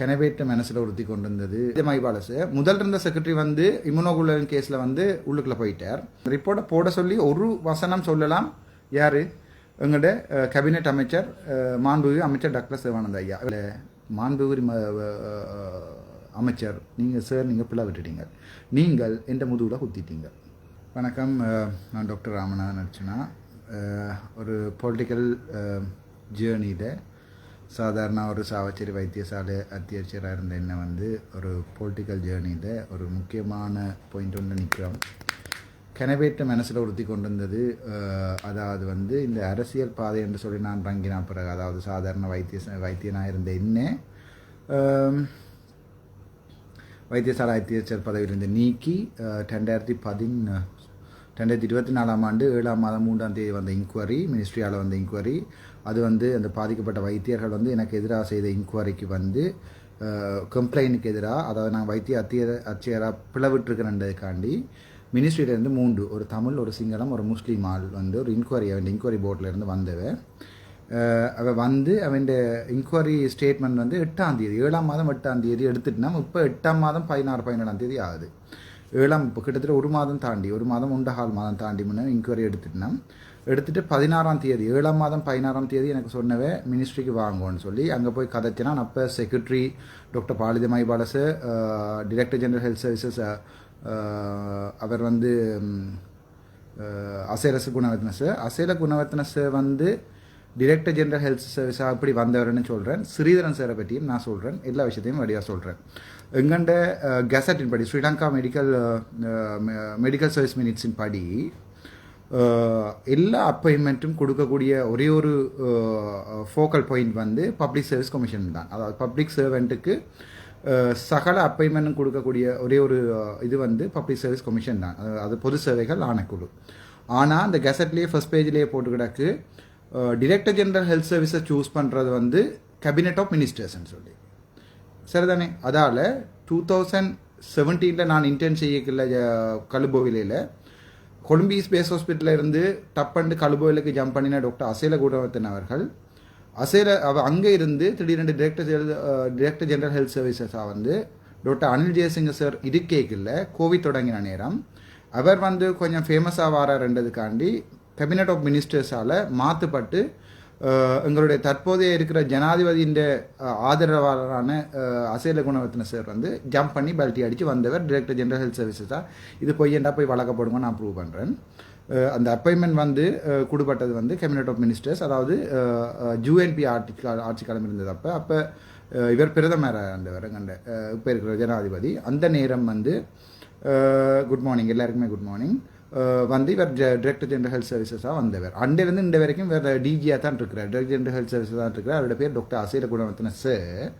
கெனவேட்ட மனசில் உறுத்தி கொண்டு வந்தது மைபாலஸ் முதல் இருந்த செக்ரட்டரி வந்து இம்யூனோகுலரின் கேஸில் வந்து உள்ளுக்குள்ளே போயிட்டார். ரிப்போர்ட்டை போட சொல்லி ஒரு வசனம் சொல்லலாம். யார்? எங்களோட கேபினெட் அமைச்சர் அஹ், அமைச்சர் டாக்டர் சிவானந்த ஐயா. இல்ல, மாண்புமிகு ம- அமைச்சர் நீங்கள் சார் நீங்கள் பிள்ளை விட்டுட்டீங்க. நீங்கள் எந்த முதுகில் குத்திட்டீங்க. வணக்கம் நான் டாக்டர் ராமநாதன் அர்ச்சனா. ஒரு பொலிட்டிக்கல் ஜேர்னியில் சாதாரண ஒரு சாவச்சேரி வைத்தியசாலை அத்தியட்சராக இருந்த என்ன வந்து ஒரு பொலிட்டிக்கல் ஜேர்னியில் ஒரு முக்கியமான பாயிண்ட் ஒன்று நிற்கிறோம் கெனவேட்ட மனசில் உறுத்தி கொண்டு வந்தது அதாவது வந்து இந்த அரசியல் பாதை என்று சொல்லி நான் ரங்கினா பிறகு அதாவது சாதாரண வைத்திய வைத்தியனாக இருந்த என்ன வைத்தியசாலை அத்தியட்சர் பதவியிலிருந்து நீக்கி ரெண்டாயிரத்தி பதின் ரெண்டாயிரத்தி இருபத்தி நாலாம் ஆண்டு ஏழாம் மாதம் மூன்றாம் தேதி வந்த இன்குவரி மினிஸ்ட்ரியால் வந்த இன்குவரி அது வந்து அந்த பாதிக்கப்பட்ட வைத்தியர்கள் வந்து எனக்கு எதிராக செய்த இன்குவரிக்கு வந்து கம்ப்ளைண்ட்டுக்கு எதிராக அதாவது நான் வைத்திய அத்திய அச்சியராக பிளவிட்டுருக்கிறேன்றதுக்காண்டி மினிஸ்ட்ரியிலேருந்து மூன்று ஒரு தமிழ் ஒரு சிங்களம் ஒரு முஸ்லீம் ஆள் வந்து ஒரு இன்குவரி அவன் இன்குவரி போர்ட்லேருந்து வந்தவன் அஹ் வந்து அவன் இன்கொயரி ஸ்டேட்மெண்ட் வந்து எட்டாம் தேதி ஏழாம் மாதம் எட்டாம் தேதி எடுத்துட்டுனா இப்போ எட்டாம் மாதம் பதினாறு பதினேழாம் தேதி ஆகுது. ஏழாம் இப்போ கிட்டத்தட்ட ஒரு மாதம் தாண்டி ஒரு மாதம் உண்டஹால் மாதம் தாண்டி முன்னே இன்கொயரி எடுத்துட்டுனா எடுத்துகிட்டு பதினாறாம் தேதி ஏழாம் மாதம் பதினாறாம் தேதி எனக்கு சொன்னவே மினிஸ்ட்ரிக்கு வாங்குவோன்னு சொல்லி அங்கே போய் கதைச்சினா நான் அப்போ secretary doctor Palitha Mahipala director general health services அவர் வந்து அசைரசு அசேரசு குணவர்த்தனஸ் அசேல குணவர்த்தனஸ் வந்து டிரெக்டர் ஜெனரல் ஹெல்த் சர்வீஸ் அப்படி வந்தவர்னு சொல்கிறேன் ஸ்ரீதரன் சாரை பற்றியும் நான் சொல்கிறேன் எல்லா விஷயத்தையும் வழியாக சொல்கிறேன் எங்கண்ட கெசட்டின் படி ஸ்ரீலங்கா மெடிக்கல் மெடிக்கல் சர்வீஸ் மினிட்ஸின் படி எல்லா அப்பாயின்மெண்ட்டும் கொடுக்கக்கூடிய ஒரே ஒரு ஃபோக்கல் பாயிண்ட் வந்து பப்ளிக் சர்வீஸ் கமிஷன் தான். அதாவது பப்ளிக் சர்வெண்ட்டுக்கு சகல அப்பாயின்மெண்ட்டும் கொடுக்கக்கூடிய ஒரே ஒரு இது வந்து பப்ளிக் சர்வீஸ் கமிஷன் தான். அது- பொது சேவைகள் ஆணைக்குழு. ஆனால் அந்த கெசட்லேயே ஃபர்ஸ்ட் பேஜ்லேயே போட்டு கிடக்கு டிரெக்டர் ஜெனரல் ஹெல்த் சர்வீஸை சூஸ் பண்ணுறது வந்து கேபினெட் ஆஃப் மினிஸ்டர்ஸ்னு சொல்லி. சரிதானே? அதால் டூ தௌசண்ட் செவன்டீனில் நான் இன்டர்ன் செய்யக்குள்ள கழுபோவிலையில் கொழும்பி ஸ்பேஸ் ஹாஸ்பிட்டலில் இருந்து டப்பண்டு கழுபோயிலுக்கு ஜம்ப் பண்ணின டாக்டர் அசேல குணவர்த்தன் அவர்கள். அசேல அவ அங்கே இருந்து திடீரென்று டிரெக்டர் டிரெக்டர் ஜெனரல் ஹெல்த் சர்வீசஸாக வந்து டாக்டர் அனில் ஜெயசிங்க சார் இருக்கேக்கில் கோவிட் தொடங்கின நேரம். அவர் வந்து கொஞ்சம் ஃபேமஸாக வாராருன்றதுக்காண்டி கேபினட் ஆஃப் மினிஸ்டர்ஸால் மாற்றுப்பட்டு எங்களுடைய தற்போதைய இருக்கிற ஜனாதிபதியின் ஆதரவாளரான அசேல குணவர்த்தன சார் வந்து ஜம்ப் பண்ணி பல்ட்டி அடித்து வந்தவர் டிரெக்டர் ஜெனரல் ஹெல்த் சர்வீசஸாக இது பொய்யண்டா போய் வழக்கப்படுங்க நான் ப்ரூவ் பண்ணுறேன் அந்த அப்பாயின்மெண்ட் வந்து கொடுப்பட்டது வந்து கேபினட் ஆஃப் மினிஸ்டர்ஸ் அதாவது ஜூஎன்பி ஆட்சி ஆட்சி காலம் இருந்தது அப்போ அப்போ இவர் பிரதமர் இருந்தவர் கண்ட இப்போ இருக்கிற ஜனாதிபதி. அந்த நேரம் வந்து குட் மார்னிங் எல்லாருக்குமே குட் மார்னிங் வந்து இவர் டிரெக்டர் ஜெனரல் ஹெல்த் சர்வீசஸாக வந்தவர். அண்டிலிருந்து இந்த வரைக்கும் வேறு டிஜியாக தான் இருக்கிறார். டிரெக்டர் ஜெனரல் ஹெல்த் சர்வீஸ் தான் இருக்கிறார். அவரோட பேர் டாக்டர் அசீர குணவர்த்தன சார்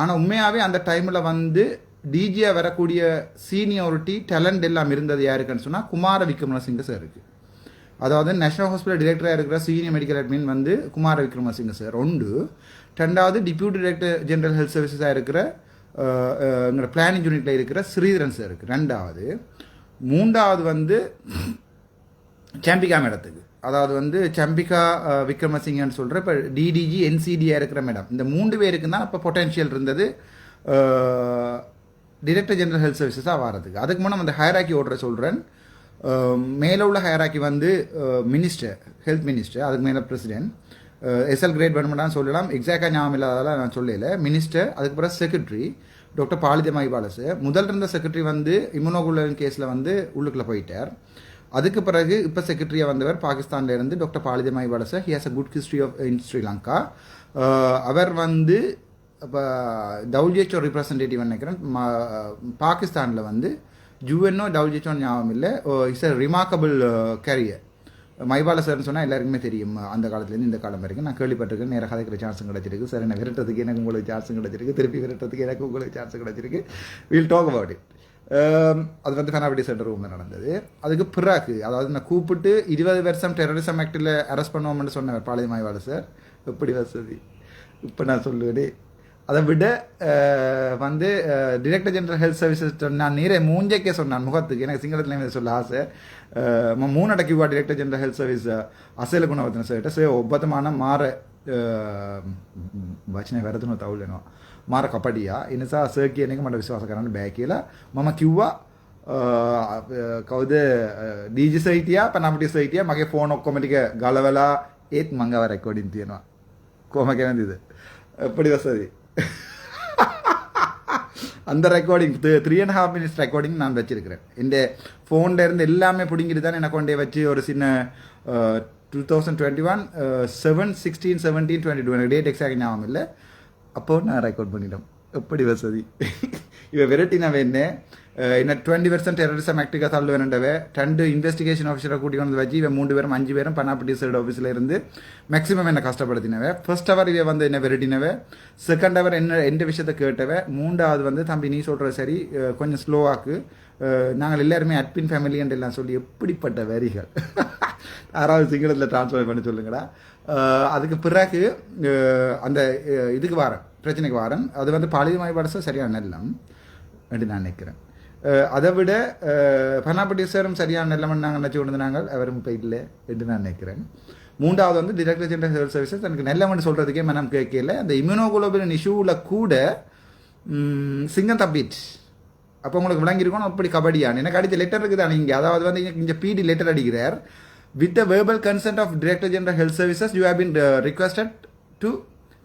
ஆனால் உண்மையாகவே அந்த டைமில் வந்து டிஜியாக வரக்கூடிய சீனியாரிட்டி டேலண்ட் எல்லாம் இருந்தது யாருக்குன்னு சொன்னால் குமார விக்ரமசிங்க சார் இருக்குது அதாவது நேஷனல் ஹாஸ்பிட்டல் டிரெக்டராக இருக்கிற சீனியர் மெடிக்கல் அட்மின் வந்து குமார விக்ரமசிங்க சார் ஒன்று. ரெண்டாவது டிப்யூட்டி டிரெக்டர் ஜெனரல் ஹெல்த் சர்வீசஸாக இருக்கிற எங்களோட பிளானிங் யூனிட்டில் இருக்கிற ஸ்ரீதரன் சார் இருக்குது ரெண்டாவது மூன்றாவது வந்து சம்பிகா மேடத்துக்கு அதாவது வந்து சம்பிகா விக்ரமசிங்கன்னு சொல்கிற இப்போ டிடிஜி என்சிடியாக இருக்கிற மேடம். இந்த மூன்று பேருக்கு தான் இப்போ பொட்டென்ஷியல் இருந்தது டிரெக்டர் ஜெனரல் ஹெல்த் சர்வீசஸாக வரதுக்கு. அதுக்கு முன்னே அந்த ஹயராக்கி ஓடுற சொல்கிறேன் மேலே உள்ள ஹயராக்கி வந்து மினிஸ்டர் ஹெல்த் மினிஸ்டர் அதுக்கு மேலே பிரசிடென்ட் எஸ்எல் கிரேட் பண்ணமாட்டான்னு சொல்லலாம். எக்ஸாக்டாக ஞாபகம் இல்லாததால் நான் சொல்லல. மினிஸ்டர் அதுக்கு பிறகு செக்ரட்டரி டாக்டர் பாலிதமாய் பாலசு முதல் இருந்த செக்ரட்டரி வந்து இம்யூனோகுலன் கேஸில் வந்து உள்ளுக்குள்ளே போயிட்டார். அதுக்கு பிறகு இப்போ செக்ரட்டரியாக வந்தவர் பாகிஸ்தானில் இருந்து doctor பாலிதமாய் Mahipala. He has a good history of in Sri Lanka அவர் வந்து இப்போ டபிள்யூஹெச்ஓ ரிப்ரசன்டேட்டிவ் நினைக்கிறேன். பாகிஸ்தானில் வந்து ஜூஎன்ஓ டபிள்யூஹெச்ஓ ஞாபகம் இல்லை. It's a remarkable career Mahipala சார்னு சொன்னால் எல்லாருக்குமே தெரியும். அந்த காலத்துலேருந்து இந்த காலம் வரைக்கும் நான் கேள்விப்பட்டிருக்கேன். நேராக கதைக்கிற சான்ஸும் கிடச்சிருக்கு. சார் என்ன விரட்டுறதுக்கு எனக்கு உங்களுக்கு சான்ஸும் கிடச்சிருக்கு. திருப்பி விரட்டுறதுக்கு எனக்கு உங்களுக்கு சான்ஸும் கிடச்சிருக்கு. வில் டாக் அபவுட் இட் அது வந்து ஃபெனாபிடி சென்டர் ரூமில் நடந்தது. அதுக்கு பிறகு அதாவது நான் கூப்பிட்டு இருபது வருஷம் டெரரிசம் ஆக்டில் அரெஸ்ட் பண்ணுவோம்னு சொன்னவர் பாளைய மாய்வாளர் சார். எப்படி வசதி? இப்போ நான் சொல்லுவேன். அதை விட வந்து டிரெக்டர் ஜெனரல் ஹெல்த் சர்வீசஸ் சொன்னான் நீரே மூஞ்சைக்கே சொன்னான் முகத்துக்கு எனக்கு சிங்களத்தில் சொல்ல ஆசை மூணட கியூவா director general health service Asela Gunawardena sir ಸೇ ಒಬ್ಬತಮಾನ ಮಾರ වචනය වැරදිනො තවුල්ලෙනවා මාර කපටියා එනිසා සර් කියන එක මට විශ්වාස කරන්න බෑ කියලා මම කිව්වා. කවුද? ඩීජි සයිටියා පනමිටි සයිටියා මගේ ෆෝන් ඔක්කොම ටික ගලවලා ඒත් මංගව රෙකෝඩින් තියෙනවා. කොහොම කරන්නේද එපිට වසදී அந்த recording three and half minutes recording நான் வச்சிருக்கிறேன். இந்த ஃபோன்ல இருந்து எல்லாமே பிடிங்கிட்டு தான் எனக்கு கொண்டே வச்சு ஒரு சின்ன two thousand twenty one seven sixteen seventeen twenty two எனக்கு டேட் எக்ஸாக்ட் ஞாபகம் இல்லை. அப்போ நான் ரெக்கார்ட் பண்ணிட்டோம். எப்படி வசதி? இவன் விரட்டி நான் வேணேன் என்ன டுவெண்ட்டி பெர்சன்ட் டெரரிசம் ஆக்டிக்காக தள்ளுவேன்டவே ரெண்டு இன்வெஸ்டிகேஷன் ஆஃபீஸரை கூட்டி வந்து வச்சு இவன் மூணு பேரும் அஞ்சு பேரும் பனாப்பட்டி சைடு ஆஃபீஸில் இருந்து மேக்ஸிமம் என்னை கஷ்டப்படுத்தினவ ஃபர்ஸ்ட் அவர் இவன் வந்து என்ன விரட்டினவ செகண்ட் அவர் என்ன எந்த விஷயத்தை கேட்டவ மூன்றாவது வந்து தம்பி நீ சொல்கிற சரி கொஞ்சம் ஸ்லோவாக்கு நாங்கள் எல்லாருமே அட்பின் ஃபேமிலி எல்லாம் சொல்லி எப்படிப்பட்ட வரிகள் யாராவது சிங்களத்தில் டிரான்ஸ்ஃபர் பண்ணி சொல்லுங்கடா அதுக்கு பிறகு அந்த இதுக்கு வாரம் பிரச்சனைக்கு வாரேன் அது வந்து பாலியமாய் படச சரியான நல்லம் என்று நான் நினைக்கிறேன் அதை விட பனாப்பட்டி சாரும் சரியான நெல்லம் நாங்கள் நினச்சி கொண்டு நாங்கள் அவரும் இப்போ இல்லை என்று நான் நினைக்கிறேன். மூன்றாவது வந்து டிரெக்டர் ஜெனரல் ஹெல்த் சர்வீசஸ் எனக்கு நெல்லம்னு சொல்கிறதுக்கே மனம் கேட்கல. அந்த இம்யூனோகுளோபின் இஷ்யூவில் கூட சிங்கம் தப்பிட் அப்போ உங்களுக்கு விளங்கியிருக்கணும் அப்படி கபடியான். எனக்கு அடித்த லெட்டர் இருக்குதான் இங்கே? அதாவது வந்து இங்கே பிடி லெட்டர் அடிக்கிறார். With the verbal consent of director general health services you have been requested to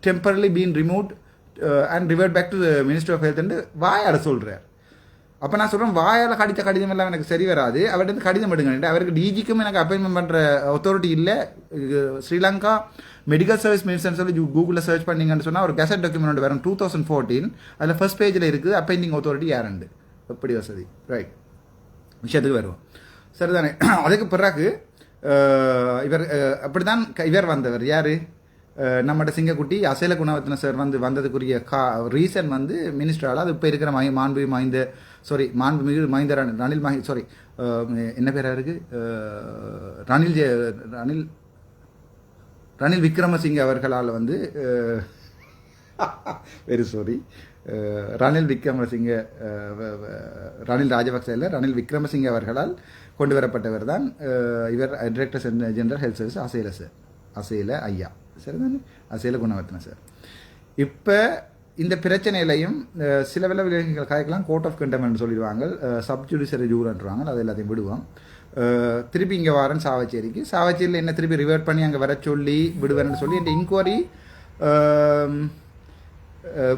temporarily been remove and revert back to minister of health வாயாட சொல்கிறார் அப்போ நான் சொல்கிறேன் வாயால் கடித்த கடிதம் எல்லாம் எனக்கு சரி வராது. அவர்கிட்ட கடிதம் எடுங்க. அவருக்கு டிஜிக்கும் எனக்கு அப்பாயின்மெண்ட் பண்ணுற அத்தாரிட்டி இல்லை. ஸ்ரீலங்கா மெடிக்கல் சர்வீஸ் மினிஸ்டர்னு சொல்லி கூகுளில் சர்ச் பண்ணிங்கன்னு சொன்னால் ஒரு கெசட் டாக்குமெண்ட் வரும் டூ தௌசண்ட் ஃபோர்டீன் அதில் ஃபர்ஸ்ட் பேஜில் இருக்குது அப்பாயிண்டிங் அத்தாரிட்டி யாருண்டு எப்படி வசதி? ரைட் விஷயத்துக்கு வருவோம். சரிதானே? அதுக்கு பிறகு இவர் அப்படித்தான் இவர் வந்தவர். யார்? நம்மட சிங்கக்குட்டி அசேல குணவர்த்தன சார் வந்து வந்ததுக்குரிய கா ரீசன் வந்து மினிஸ்டரால் அது இப்போ இருக்கிற மை மாண்பு மாய்ந்த சாரி மாண்புமிகு மைந்த ரணில் மஹி சாரி என்ன பேரா இருக்கு ரணில் ஜெ ரணில் ரணில் விக்ரமசிங்க அவர்களால் வந்து வெரி சாரி ரணில் விக்ரமசிங்க ரணில் ராஜபக்சே இல்லை ரணில் விக்ரமசிங்க அவர்களால் கொண்டு வரப்பட்டவர் தான் uh, இவர் director general health service Asela sir Asela ஐயா. சரிதானே? அசைல குணவர்த்தன சார் இப்போ இந்த பிரச்சனையிலையும் சில வில விலங்குகள் காய்க்கலாம் கோர்ட் ஆஃப் கண்டமெண்ட் சொல்லிடுவாங்க. சப்ஜுடிஷரி ஜூரன்றாங்க அது எல்லாத்தையும் விடுவோம். திருப்பி இங்கே வரேன் சாவச்சேரிக்கு. சாவச்சேரியில் என்ன திருப்பி ரிவர்ட் பண்ணி அங்கே வர சொல்லி விடுவேன்னு சொல்லி இந்த இன்கொயரி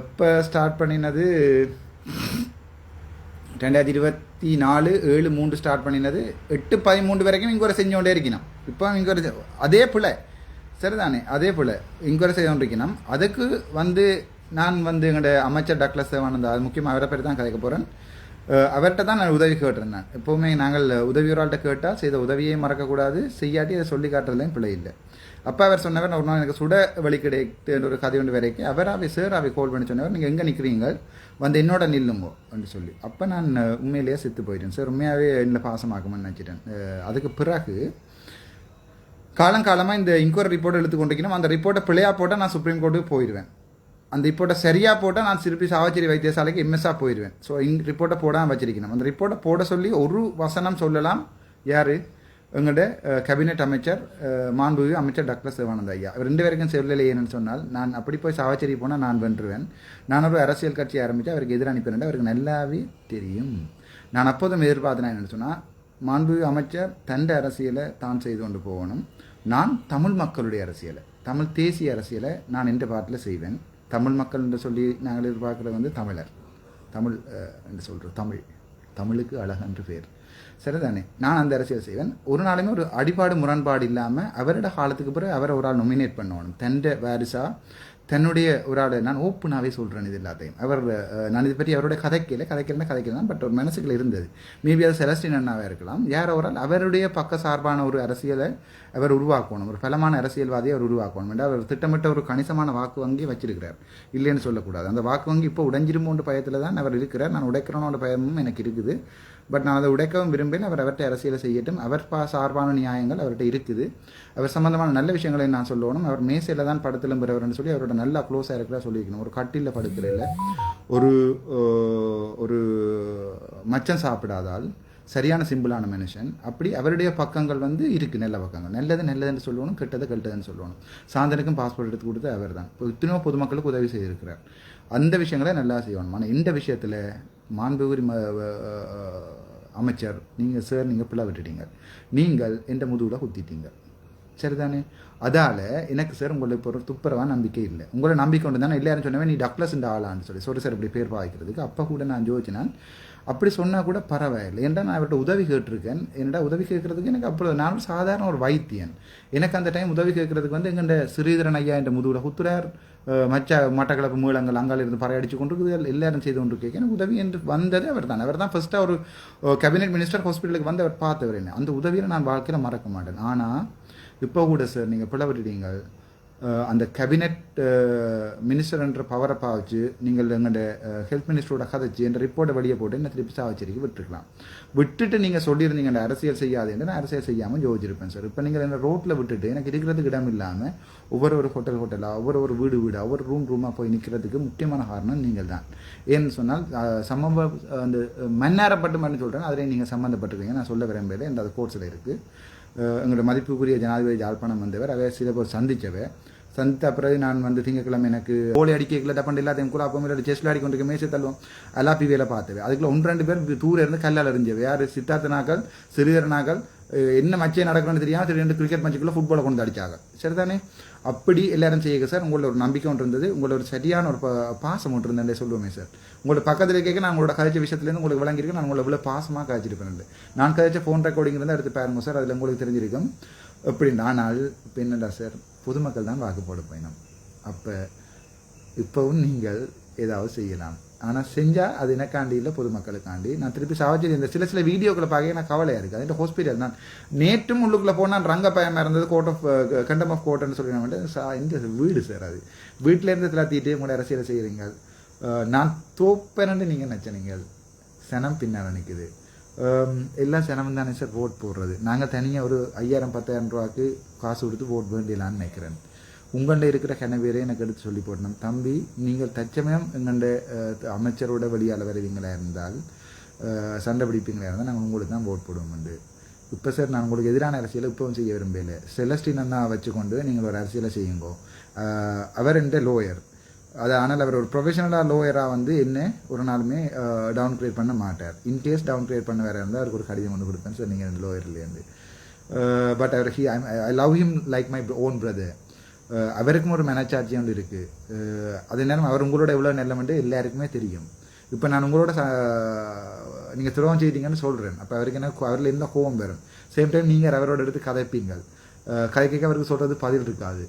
இப்போ ஸ்டார்ட் பண்ணினது ரெண்டாயிரத்தி இருபத்தி நாலு ஏழு மூன்று ஸ்டார்ட் பண்ணினது எட்டு பதிமூன்று வரைக்கும் இங்கே செஞ்சோண்டே இருக்கணும் இப்போ இங்கே அதே பிள்ளை சரிதானே? அதே போல் இன்கொயரி செய்து இருக்கணும் அதுக்கு வந்து நான் வந்து எங்களோட அமைச்சர் டக்ளஸ் தேவானந்தா அது முக்கியமாக அவரை பேர் தான் கதைக்க போகிறேன் அவர்கிட்ட தான் நான் உதவி கேட்டிருந்தேன். எப்போவுமே நாங்கள் உதவியோராள்கிட்ட கேட்டால் செய்த உதவியை மறக்கக்கூடாது செய்யாட்டி அதை சொல்லி காட்டுறதுலையும் பிள்ளை இல்லை. அப்போ அவர் சொன்னவர் ஒரு நாள் எனக்கு சுட வழி கிடைத்து ஒரு கதை ஒன்று வரைக்கும் அவர் அவை சார் அவை கால் பண்ணி சொன்னவர் நீங்கள் எங்கே நிற்கிறீங்க வந்து என்னோட நில்லுங்கோ அப்படின்னு சொல்லி. அப்போ நான் உண்மையிலேயே செத்து போயிட்டேன். சார் உண்மையாகவே என்னை பாசமாக்குமென்னு நினச்சிட்டேன். அதுக்கு பிறகு காலங்காலமாக இந்த இன்கொயரி ரிப்போர்ட் எடுத்து கொண்டிருக்கணும். அந்த ரிப்போர்ட்டை பிழையாக போட்டால் நான் சுப்ரீம் கோர்ட்டுக்கு போயிடுவேன் அந்த ரிப்போர்ட்டை சரியாக போட்டால் நான் திருப்பி சாவச்சேரி வைத்தியசாலைக்கு எம்எஸ்ஆ போயிடுவேன் ஸோ இங் ரிப்போர்ட்டை போடாமல் வச்சிருக்கணும். அந்த ரிப்போர்ட்டை போட சொல்லி ஒரு வசனம் சொல்லலாம். யார்? எங்களோட கேபினெட் அமைச்சர் மாண்புமிகு அமைச்சர் டாக்டர் சிவானந்த ஐயா. ரெண்டு பேருக்கும் சொல்லலையேன்னு சொன்னால் நான் அப்படி போய் சாவச்சேரி போனால் நான் வென்றுவேன். நான் ஒரு அரசியல் கட்சி ஆரம்பித்து அவருக்கு எதிராக அனுப்பினேன் அவருக்கு நல்லாவே தெரியும். நான் அப்போதும் எதிர்பார்த்தேன் என்னென்னு சொன்னால் மாண்புமிகு அமைச்சர் தண்ட அரசியலை தான் செய்து கொண்டு போகணும். நான் தமிழ் மக்களுடைய அரசியலை தமிழ் தேசிய அரசியலை நான் எந்த பாட்டில் செய்வேன்? தமிழ் மக்கள் என்று சொல்லி நாங்கள் எதிர்பார்க்குறது வந்து தமிழர். தமிழ் என்று சொல்கிறோம் தமிழ். தமிழுக்கு அழகன்று பேர். சரிதானே? நான் அந்த அரசியல் செய்வேன். ஒரு நாளுமே ஒரு அடிபாடு முரண்பாடு இல்லாமல் அவரோட காலத்துக்கு பிறகு அவரை ஒரு ஆள் நொமினேட் பண்ணணும். தெண்ட வாரிசா தன்னுடைய ஒரு ஆள் நான் ஓப்பனாகவே சொல்கிறேன் இது எல்லாத்தையும். அவர் நான் இதை பற்றி அவருடைய கதைக்கல கதைக்கிறேன்னா கதைக்கலாம் பட் ஒரு மனசுக்குள்ள இருந்தது. மேபி அது செலஸ்டின் அண்ணாவாக இருக்கலாம். யார் ஒரு ஆள் அவருடைய பக்க சார்பான ஒரு அரசியலை அவர் உருவாக்கணும். ஒரு பலமான அரசியல்வாதியை அவர் உருவாக்கணும். என்று அவர் திட்டமிட்ட ஒரு கணிசமான வாக்கு வங்கி வச்சிருக்கிறார். இல்லைன்னு சொல்லக்கூடாது. அந்த வாக்கு வங்கி இப்போ உடைஞ்சிருமோன்ற பயத்தில் தான் அவர் இருக்கிறார். நான் உடைக்கிறோன்ற பயமும் எனக்கு இருக்குது. பட் நான் அதை உடைக்கவும் விரும்பேன் அவர் அவர்கிட்ட அரசியலை செய்யட்டும். அவர் பா சார்பான நியாயங்கள் அவர்கிட்ட இருக்குது. அவர் சம்பந்தமான நல்ல விஷயங்களை நான் சொல்லணும். அவர் மேசையில் தான் படத்திலும் பெறவர்னு சொல்லி அவரோட நல்லா க்ளோஸாக இருக்கிறா சொல்லியிருக்கணும். ஒரு கட்டியில் படுக்கிறதில்ல ஒரு ஒரு மச்சம் சாப்பிடாதால் சரியான சிம்பிளான மனுஷன். அப்படி அவருடைய பக்கங்கள் வந்து இருக்குது நல்ல பக்கங்கள். நல்லது நல்லதுன்னு சொல்லணும் கெட்டது கெட்டதுன்னு சொல்லணும். சாந்தனுக்கும் பாஸ்போர்ட் எடுத்து கொடுத்து அவர் தான் இப்போ இத்தனையோ பொதுமக்களுக்கு உதவி செய்திருக்கிறார். அந்த விஷயங்களை நல்லா செய்யணும். ஆனால் இந்த விஷயத்தில் மாண்புகுரி ம அமைச்சர் நீங்கள் சார் நீங்கள் பிள்ளை விட்டுட்டீங்க. நீங்கள் எந்த முதுகில் குத்திட்டீங்க. சரிதானே? அதால் எனக்கு சார் உங்களுக்கு இப்போ ஒரு துப்புரவா நம்பிக்கை இல்லை. உங்களை நம்பிக்கை உண்டு தானே எல்லாரும் சொன்னவே நீ டக்ளஸ் இந்த ஆளான்னு சொல்லி. சொரி சார் இப்படி பேர் பாய்க்கிறதுக்கு. அப்போ கூட நான் ஜோதிச்சினான் அப்படி சொன்னால் கூட பரவாயில்லை. ஏன்டா நான் அவர்கிட்ட உதவி கேட்டிருக்கேன்? என்னடா உதவி கேட்கறதுக்கு எனக்கு அப்போ நான் சாதாரண ஒரு வைத்தியன். எனக்கு அந்த டைம் உதவி கேட்கறதுக்கு வந்து எங்கண்ட ஸ்ரீதரன் ஐயா என்ற முதுகுல குத்துறார். மச்ச மட்டக்களப்பு மூலங்கள் அங்கால இருந்து பறையடிச்சு கொண்டு எல்லாரும் செய்து கொண்டு கேட்க எனக்கு உதவி என்று வந்தது அவர் தான் அவர் தான் ஃபர்ஸ்ட்டாக ஒரு கேபினெட் மினிஸ்டர் ஹாஸ்பிட்டலுக்கு வந்து அவர் பார்த்தவர் என்ன. அந்த உதவியை நான் வாழ்க்கையில் மறக்க மாட்டேன். ஆனால் இப்போ கூட சார் நீங்கள் பிளவரிடுங்கள் அந்த கேபினெட் மினிஸ்டர்ன்ற பவரை பாவிச்சு நீங்கள் எங்களோட ஹெல்த் மினிஸ்டரோட கதைச்சு என்ற ரிப்போர்ட்டை வெளியே போட்டு என்ன திருப்பி சாவச்சேரிக்கு விட்டுருக்கலாம். விட்டுட்டு நீங்கள் சொல்லியிருந்தீங்க அந்த அரசியல் செய்யாதுன்னு நான் அரசியல் செய்யாமல் யோசிச்சிருப்பேன் சார் இப்போ நீங்கள் என்ன ரோட்டில் விட்டுட்டு எனக்கு இருக்கிறதுக்கு இடம் இல்லாமல் ஒவ்வொரு ஒரு ஹோட்டல் ஹோட்டலாக ஒவ்வொரு ஒரு வீடு வீடாக ஒவ்வொரு ரூம் ரூமாக போய் நிற்கிறதுக்கு முக்கியமான காரணம் நீங்கள் தான். ஏன்னு சொன்னால் அஹ், அந்த மன்னாரப்பட்டு மட்டும் சொல்கிறேன் அதில் நீங்கள் சம்மந்தப்பட்டிருக்கீங்க நான் சொல்ல விரும்பல இந்த அது இருக்குது எங்களோட மதிப்புக்குரிய ஜனாதிபதி யாழ்ப்பாணம் வந்தவர். அவை சில பேர் சந்திச்சவர். சந்தித்த பிறகு நான் வந்து திங்கக்கிழமை எனக்கு கோழி அடிக்கல டப்பண்டு எல்லாத்தையும் கூட அப்போ இல்லை செஸ்ல அடிக்க கொண்டு மேய்ச்சி தள்ளுவோம். எல்லா பிவியில் பார்த்தவை அதுக்குள்ள ஒன்று ரெண்டு பேர் தூர இருந்து கல்லால் எறிஞ்சவை யார்? சித்தார்த்த நாக்கள் சிறிதர் நாக்கள் என்ன மேட்சே நடக்கணும்னு தெரியாமல் திடீர்னு ரெண்டு கிரிக்கெட் மேட்சுக்குள்ளே ஃபுட்பாலை கொண்டு அடித்தாங்க சரிதானே அப்படி எல்லாரும் செய்யுங்க சார். உங்களோட ஒரு நம்பிக்கை ஒன்று இருந்தது. உங்களோட ஒரு சரியான ஒரு பாசம் ஒன்று இருந்தே சொல்லுவோமே சார். உங்களோட பக்கத்தில் கேட்க நான் உங்களோட கதைச்ச விஷயத்துலேருந்து உங்களுக்கு விளங்கியிருக்கேன் நான் உங்களை இவ்வளோ பாசமாக கழிச்சிருப்பேன் நான் கதைச்ச ஃபோன் ரெக்கார்டிங் இருந்தால் எடுத்து பாருங்க சார். அதில் உங்களுக்கு தெரிஞ்சிருக்கும். எப்படி ஆனால் இப்போ என்னடா சார்? பொதுமக்கள் தான் வாக்கு போட பயணம். அப்போ இப்போவும் நீங்கள் ஏதாவது செய்யலாம். ஆனால் செஞ்சால் அது எனக்காண்டி இல்லை பொதுமக்களுக்காண்டி. நான் திருப்பி சாவச்சேரி இந்த சில சில வீடியோக்களை பார்க்க எனக்கு கவலையாக இருக்குது அதில் ஹாஸ்பிட்டல் நான் நேற்றும் உள்ளுக்குள்ளே போனால் ரங்க பயமாக இருந்தது court of contempt uh, of கோர்ட்னு சொல்லி நான் சா இந்த வீடு சார் அது. வீட்டில் இருந்து திலாத்திட்டு உங்களோட அரசியலை செய்கிறீங்க நான் தோப்பேன்னு நீங்கள் நினச்சனீங்க. சனம் பின்னால் நிற்குது எல்லாம் சிரமம் தானே சார் ஓட் போடுறது. நாங்கள் தனியாக ஒரு ஐயாயிரம் பத்தாயிரம் ரூபாய்க்கு காசு கொடுத்து ஓட் வேண்டியலான்னு நினைக்கிறேன். உங்கள்கிட்ட இருக்கிற கனவேரே எனக்கு எடுத்து சொல்லி போடணும். தம்பி நீங்கள் தச்சமயம் எங்கள்கிட்ட அமைச்சரோட வழியால் வருவீங்களா இருந்தால் சண்டை பிடிப்பீங்களா இருந்தால் நாங்கள் உங்களுக்கு தான் ஓட் போடுவோம் உண்டு. இப்போ சார் நான் உங்களுக்கு எதிரான அரசியலை இப்போவும் செய்ய விரும்பல செலஸ்டின் அண்ணா வச்சுக்கொண்டு நீங்கள் ஒரு அரசியலை செய்யுங்கோ. அவர் என்ற லோயர் அது ஆனால் அவர் ஒரு ப்ரொஃபஷனலாக லோயராக வந்து என்ன ஒரு நாளுமே டவுன் கிரியேட் பண்ண மாட்டார். இன்கேஸ் டவுன் கிரியேட் பண்ண வேற இருந்தால் அவருக்கு ஒரு கடிதம் ஒன்று கொடுப்பேன் சார் நீங்கள் இந்த லோயர்லேருந்து but our he I love him like my own brother அவருக்கும் ஒரு மனச்சாட்சி ஒன்று இருக்குது அதே நேரம் அவர் உங்களோட எவ்வளோ நிலமென்று எல்லாருக்குமே தெரியும். இப்போ நான் உங்களோட நீங்கள் துரோகம் செய்தீங்கன்னு சொல்கிறேன் அப்போ அவருக்கு என்ன அவரில் என்ன கோபம் வரும்? சேம் டைம் நீங்கள் அவரோட எடுத்து கதைப்பீங்க கதைக்க அவருக்கு சொல்கிறது பதில் இருக்காது.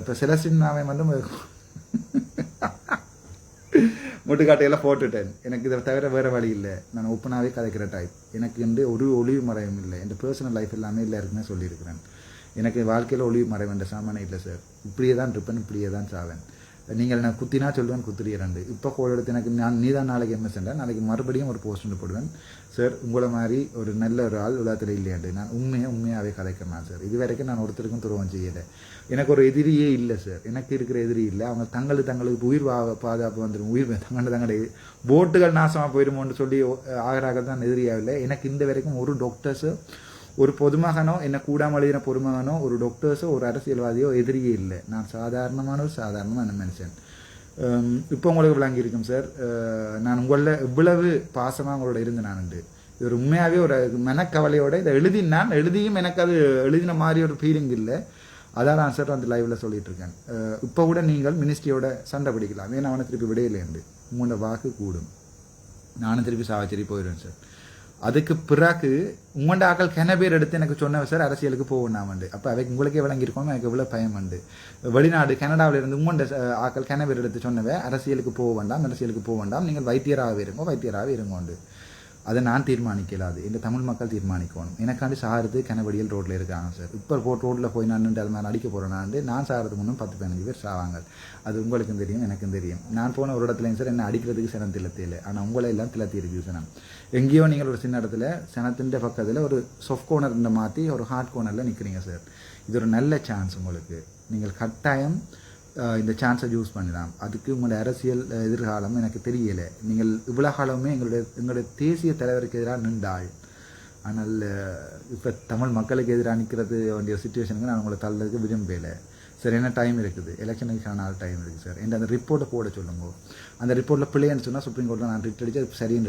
இப்போ சில அவன் வந்து முட்டுக்காட்டையெல்லாம் போட்டுட்டேன். எனக்கு இதை தவிர வேறு வழி இல்லை. நான் ஒப்பனாவே கதைக்கிற டைப் எனக்கு வந்து ஒரு ஒளிவு மறையும் இல்லை. என் பர்சனல் லைஃப் எல்லாமே எல்லாருக்குமே சொல்லியிருக்கிறேன். எனக்கு வாழ்க்கையில் ஒளிவு மறை வேண்ட சாமானே இல்லை சார் இப்படியே தான் இருப்பேன் இப்படியே தான் சாவேன். நீங்கள் நான் குத்தினா சொல்லுவேன் குத்துறிய ரெண்டு இப்போ கோல் எடுத்து எனக்கு நான் நீ தான் நாளைக்கு எம்எஸ் நாளைக்கு மறுபடியும் ஒரு போஸ்ட் போடுவேன். சார் உங்களை மாதிரி ஒரு நல்ல ஒரு ஆள் உலகத்தில் இல்லையாண்டு. நான் உண்மையாக உண்மையாகவே கதைக்கிறேன் சார் இது வரைக்கும் நான் ஒருத்தருக்கும் துரோகம் செய்யலை. எனக்கு ஒரு எதிரியே இல்லை சார் எனக்கு இருக்கிற எதிரி இல்லை. அவங்க தங்களுக்கு தங்களுக்கு உயிர் வா- பாதுகாப்பு வந்துடும் உயிர் தங்களை தங்களுடைய போட்டுகள் நாசமாக போயிடுமோன்னு சொல்லி ஆகிறாக தான் எதிரியாகல எனக்கு இந்த வரைக்கும் ஒரு டாக்டர்ஸு ஒரு பொதுமகனோ என்ன கூடாமல் எழுதின பொதுமகனோ ஒரு டாக்டர்ஸோ ஒரு அரசியல்வாதியோ எதிரியே இல்லை. நான் சாதாரணமான ஒரு சாதாரணமான மனுஷன். இப்போ உங்களுக்கு விளங்கியிருக்கும் சார் நான் உங்களில் இவ்வளவு பாசமாக உங்களோட இருந்து நான் உண்டு இது ஒரு உண்மையாகவே ஒரு மனக்கவலையோட இதை எழுதி நான் எழுதியும் எனக்கு அது எழுதின மாதிரி ஒரு ஃபீலிங் இல்லை. அதான் நான் சார் அந்த லைவ்ல சொல்லிட்டு இருக்கேன் இப்போ கூட நீங்கள் மினிஸ்ட்ரியோட சண்டை பிடிக்கலாம். ஏன்னா அவனை திருப்பி விடையிலேருந்து உங்களோட வாக்கு கூடும். நானும் திருப்பி சாவச்சேரி போயிடுவேன் சார் அதுக்கு பிறகு உங்களோட ஆக்கள் கென பேர் எடுத்து எனக்கு சொன்ன சார் அரசியலுக்கு போவேன் வந்து. அப்போ அவைக்கு உங்களுக்கே விளங்கியிருக்கோம் எனக்கு இவ்வளோ பயம் உண்டு. வெளிநாடு கனடாவில் இருந்து உங்களோட ஆக்கள் கென பேர் எடுத்து சொன்னவ அரசியலுக்கு போக வேண்டாம் அரசியலுக்கு போக வேண்டாம் நீங்கள் வைத்தியராகவே இருங்கோ வைத்தியராகவே இருங்கோண்டு. அதை நான் தீர்மானிக்கலாது. எங்கள் தமிழ் மக்கள் தீர்மானிக்கணும். எனக்காண்டி சாகிறது கனவடியல் ரோட்டில் இருக்காங்க சார். இப்போ போட் ரோட்டில் போய் நான் நின்று அது மாதிரி அடிக்க போகிறேனாண்டு நான் சாகிறதுக்கு முன்னும் பத்து பதினஞ்சு பேர் சாவாங்க. அது உங்களுக்கும் தெரியும் எனக்கும் தெரியும். நான் போன ஒரு இடத்துலையும் சார் என்ன அடிக்கிறதுக்கு சனம் இல்லை ஆனால் உங்களை எல்லாம் திலத்தி இருக்குது சனம் எங்கேயோ நீங்கள் ஒரு சின்ன இடத்துல சனத்தின் பக்கத்தில் ஒரு சொஃப்ட் கோனர் மாற்றி ஒரு ஹார்ட் கோனரில் நிற்கிறீங்க சார். இது ஒரு நல்ல சான்ஸ் உங்களுக்கு. நீங்கள் கட்டாயம் இந்த சான்ஸை யூஸ் பண்ணலாம் அதுக்கு உங்களுடைய அரசியல் எதிர்காலம் எனக்கு தெரியலை. நீங்கள் இவ்வளோ காலமே எங்களுடைய எங்களுடைய தேசிய தலைவருக்கு எதிராக நின்றாள் ஆனால் இப்போ தமிழ் மக்களுக்கு எதிராக நிற்கிறது வேண்டிய சுச்சுவேஷனுக்கு நான் உங்களை தள்ளதுக்கு விரும்பலை சார் என்ன டைம் இருக்குது? எலெக்ஷனுக்கான டைம் இருக்குது சார் என் அந்த ரிப்போர்ட்டை போட சொல்லுங்க. அந்த ரிப்போர்ட்டில் பிள்ளைன்னு சொன்னால் சுப்ரீம் கோர்ட்டில் நான் ரிட் அடித்து அது சரின்னு